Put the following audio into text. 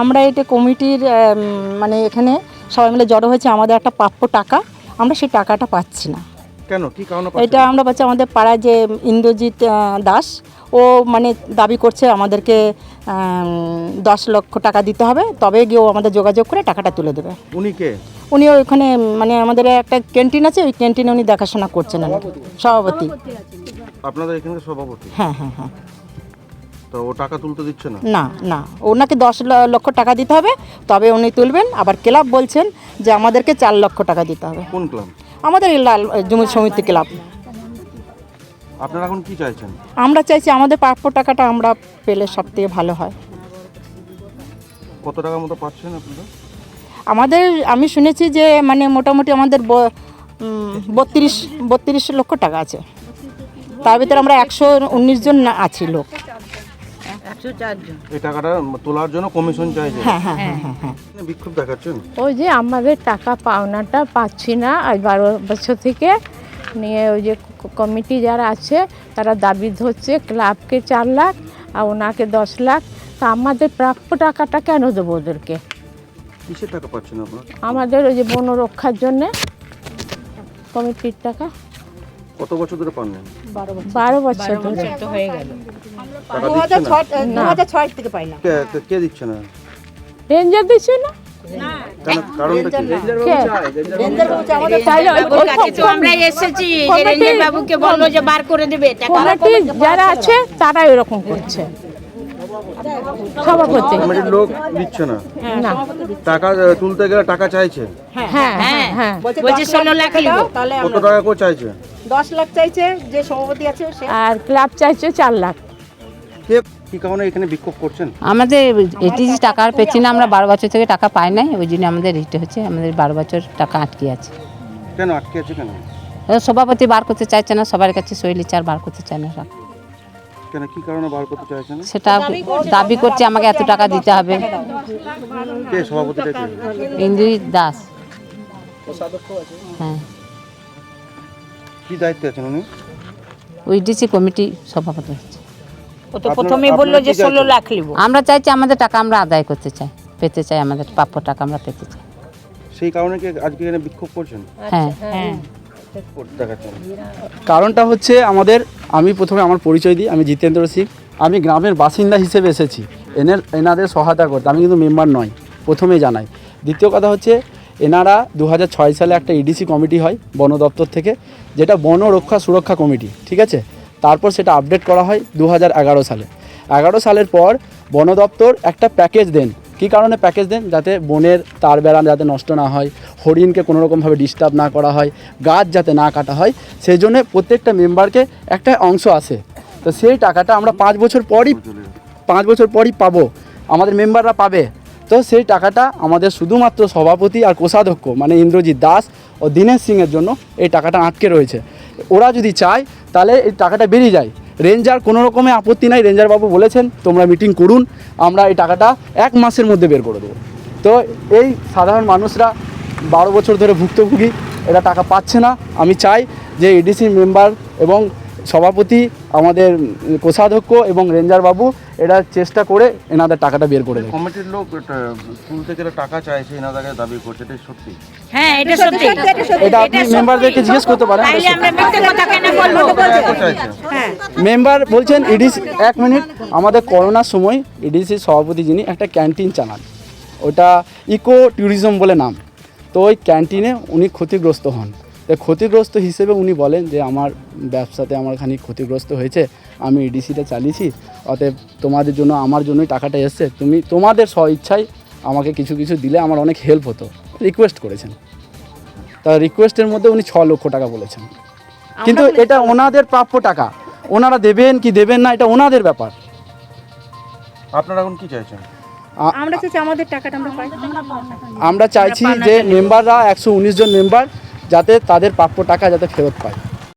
আমরা এটা কমিটির মানে এখানে সবাই মিলে জড়ো হয়েছে, আমাদের একটা প্রাপ্য টাকা, আমরা সেই টাকাটা পাচ্ছি না। কেন? কি কারণে এটা আমরা পাচ্ছি আমাদের পাড়ায় যে ইন্দ্রজিৎ দাস ও মানে দাবি করছে আমাদেরকে দশ লক্ষ টাকা দিতে হবে তবে গিয়ে ও আমাদের যোগাযোগ করে টাকাটা তুলে দেবে। উনি কে? উনি ওইখানে মানে আমাদের একটা ক্যান্টিন আছে ওই ক্যান্টিনে উনি দেখাশোনা করছেন আর কি। সভাপতি? আপনাদের এখানকার সভাপতি? হ্যাঁ হ্যাঁ হ্যাঁ। তো ও টাকা তুলতে দিচ্ছে না? না না। ওনাকে দশ লক্ষ টাকা দিতে হবে তবে উনি তুলবেন। আবার ক্লাব বলছেন যে আমাদেরকে চার লক্ষ টাকা দিতে হবে। কোন ক্লাব? আমাদের এই লাল জমি সমিতি ক্লাব। আপনারা এখন কি চাইছেন? আমরা চাইছি আমাদের প্রাপ্য টাকাটা আমরা পেলে সব থেকে ভালো হয়। কত মতো পাচ্ছেন আপনারা? আমাদের আমি শুনেছি যে মানে মোটামুটি আমাদের বত্রিশ বত্রিশ লক্ষ টাকা আছে। তার ভিতরে আমরা একশো উনিশ জন আছি লোক। এই টাকাটা তোলার জন্য কমিশন চাইছে। হ্যাঁ হ্যাঁ হ্যাঁ হ্যাঁ হ্যাঁ। বিক্ষোভ দেখাচ্ছেন? ওই যে আমাদের টাকা পাওনাটা পাচ্ছি না আজ বারো বছর থেকে নিয়ে ওই যে কমিটি যারা আছে তারা দাবি ধরছে ক্লাবকে চার লাখ আর ওনাকে দশ লাখ। তা আমাদের প্রাপ্য টাকাটা কেন দেবো ওদেরকে? কিসের টাকা পাচ্ছেন আপনারা? আমাদের ওই যে বন রক্ষার জন্যে কমিটির টাকা। কত বছর ধরে পান বারো বছর। ধরে। টাকা দিচ্ছে না? দু হাজার ছয় থেকে পাই কে- কে- কে দিচ্ছে না? রেঞ্জার দিচ্ছে না? কেন? কারণটা কি? কে? তাহলে ওই- ওই কাছে তো আমরা এসেছি যে কমিটি- রেঞ্জের বাবুকে বলল যে বার করে দেবে টাকা কমিটি যারা আছে তারাই ওরকম করছে। সভাপতি। কমিটির লোক দিচ্ছে না? না। টাকা আহ, তুলতে গেলে টাকা চাইছে? হ্যাঁ। হ্যাঁ হ্যাঁ বলছে ষোলো লাখ নিব তাহলে কত টাকা করে চাইছে? দশ লাখ চাইছে যে সভাপতি আছে সে আর ক্লাব চাইছে চার লাখ। কে কি কারণে এখানে বিক্ষোভ করছেন? আমাদের এটি টাকার পেছি না আমরা বারো বছর থেকে টাকা পাই নাই ওই জন্য আমাদের রিট হচ্ছে আমাদের বারো বছর টাকা আটকে আছে। কেন আটকে আছে কেন? সভাপতি বার করতে চাইছে না সবার কাছে শৈলী চার বার করতে চায় না কেন কি কারণে বার করতে চাইছে সেটা দাবি করছে আমাকে এত টাকা দিতে হবে। কে সভাপতিটা কে? ইন্দ্রিত দাস। হ্যাঁ। কি দায়িত্বে আছেন উনি? ওই ডিসি কমিটি সভাপতি। ও তো প্রথমেই বলল যে ষোলো লাখ নিব আমরা চাইছি আমাদের টাকা আমরা আদায় করতে চাই পেতে চাই আমাদের প্রাপ্য টাকা আমরা পেতে চাই। সেই কারণে কি আজকে এখানে বিক্ষোভ করছেন? হ্যাঁ। করতে দেখাচ্ছেন কারণটা হচ্ছে আমাদের আমি প্রথমে আমার পরিচয় দিই আমি জিতেন্দ্র সিং। আমি গ্রামের বাসিন্দা হিসেবে এসেছি। এনের এনাদের সহায়তা করতে। আমি কিন্তু মেম্বার নয় প্রথমেই জানাই। দ্বিতীয় কথা হচ্ছে এনারা দু হাজার ছয় সালে একটা ইডিসি কমিটি হয় বন দপ্তর থেকে যেটা বন রক্ষা সুরক্ষা কমিটি ঠিক আছে? তারপর সেটা আপডেট করা হয় দু হাজার এগারো সালে। এগারো সালের পর বন দপ্তর একটা প্যাকেজ দেন। কী কারণে প্যাকেজ দেন? যাতে বনের তার বেড়া যাতে নষ্ট না হয়, হরিণকে কোনো রকমভাবে ডিস্টার্ব না করা হয়, গাছ যাতে না কাটা হয়, সেই জন্যে প্রত্যেকটা মেম্বারকে একটা অংশ আসে তো সেই টাকাটা আমরা পাঁচ বছর পরই, পাঁচ বছর পরই পাবো। আমাদের মেম্বাররা পাবে। তো সেই টাকাটা আমাদের শুধুমাত্র সভাপতি আর কোষাধ্যক্ষ মানে ইন্দ্রজিৎ দাস ও দীনেশ সিংয়ের জন্য এই টাকাটা আটকে রয়েছে। ওরা যদি চায়, তাহলে এই টাকাটা বেরিয়ে যায়। রেঞ্জার কোনো রকমে আপত্তি নাই রেঞ্জার বাবু বলেছেন, তোমরা মিটিং করুন, আমরা এই টাকাটা এক মাসের মধ্যে বের করে দেবো। তো এই সাধারণ মানুষরা বারো বছর ধরে ভুক্তভোগী, এরা টাকা পাচ্ছে না। আমি চাই যে এডিসি মেম্বার এবং সভাপতি আমাদের কোষাধ্যক্ষ এবং রেঞ্জার বাবু এরা চেষ্টা করে এনাদের টাকাটা বের করে দেবে কমিটির লোক এটা তুলতে গেলে টাকা চাইছে এনাদের দাবি করছে এটা সত্যি? হ্যাঁ এটা সত্যি এটা আপনি মেম্বারদেরকে জিজ্ঞেস করতে পারেন। তাইলে আমরা মিথ্যে কথা কেন বলব? টাকা চাইছে মেম্বার বলছেন ইডিসি এক মিনিট আমাদের করোনার সময় ইডিসি সভাপতি যিনি একটা ক্যান্টিন চালান। ওটা ইকো ট্যুরিজম বলে নাম। তো ওই ক্যান্টিনে উনি ক্ষতিগ্রস্ত হন। ক্ষতিগ্রস্ত হিসেবে উনি বলেন যে আমার ব্যবসাতে আমার খানিক ক্ষতিগ্রস্ত হয়েছে আমি ইডিসিটা চালিয়েছি অতএব তোমাদের জন্য আমার জন্যই টাকাটা এসছে। তুমি তোমাদের স্ব ইচ্ছায় আমাকে কিছু কিছু দিলে আমার অনেক হেল্প হতো। রিকোয়েস্ট করেছেন। তা রিকোয়েস্টের মধ্যে উনি ছ লক্ষ টাকা বলেছেন। কিন্তু এটা ওনাদের প্রাপ্য টাকা। ওনারা দেবেন কি দেবেন না এটা ওনাদের ব্যাপার। আপনারা এখন কি চাইছেন? আমরা চাইছি আমাদের টাকাটা আমরা পাই। আমরা চাইছি যে মেম্বাররা একশো উনিশ জন মেম্বার যাতে তাদের প্রাপ্য টাকা যাতে ফেরত পায়।